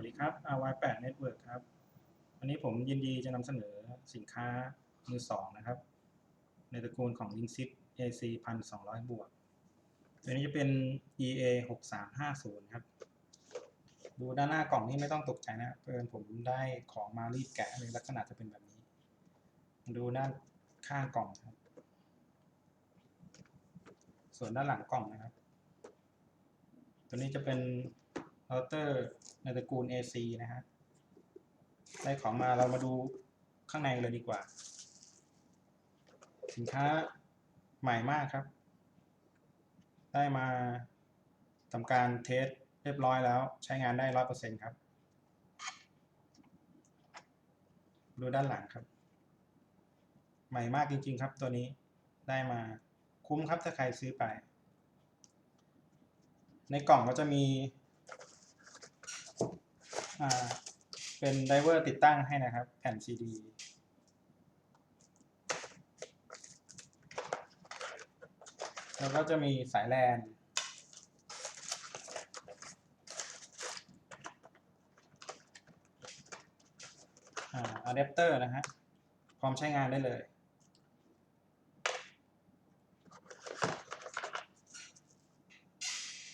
วัสดีครับ RY8 Network ครับ วันนี้ผมยินดีจะนำเสนอสินค้ามือสองนะครับ ในตระกูลของ Linksys AC 1200 บวก ตัวนี้จะเป็น EA 6350 ครับ ดูด้านหน้ากล่องนี้ไม่ต้องตกใจนะเพื่อนผมได้ของมารีดแกะเลยลักษณะจะเป็นแบบนี้ ดูด้านข้างกล่องครับ ส่วนด้านหลังกล่องนะครับ ตัวนี้จะเป็น เราเตอร์ในตระกูล AC นะฮะ ได้ของมาเรามาดูข้างในเลยดีกว่า สินค้าใหม่มากครับ ได้มาทำการเทสเรียบร้อยแล้วใช้งานได้ร้อยเปอร์เซ็นครับ ดูด้านหลังครับ ใหม่มากจริงๆครับตัวนี้ได้มาคุ้มครับถ้าใครซื้อไป ในกล่องก็จะมี เป็นไดเวอร์ติดตั้งให้นะครับ แผ่นซีดีแล้วก็จะมีสายแลนอ่าอะแดปเตอร์นะฮะ พร้อมใช้งานได้เลย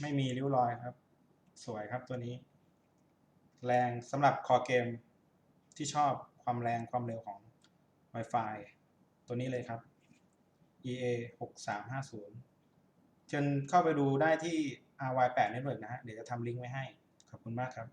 ไม่มีริ้วรอยครับ สวยครับตัวนี้ แรงสำหรับคอเกมที่ชอบความแรงความเร็วของ Wi-Fi ตัวนี้เลยครับ EA 6350 เชิญเข้าไปดูได้ที่ RY8 Network นะฮะ เดี๋ยวจะทำลิงก์ไว้ให้ ขอบคุณมากครับ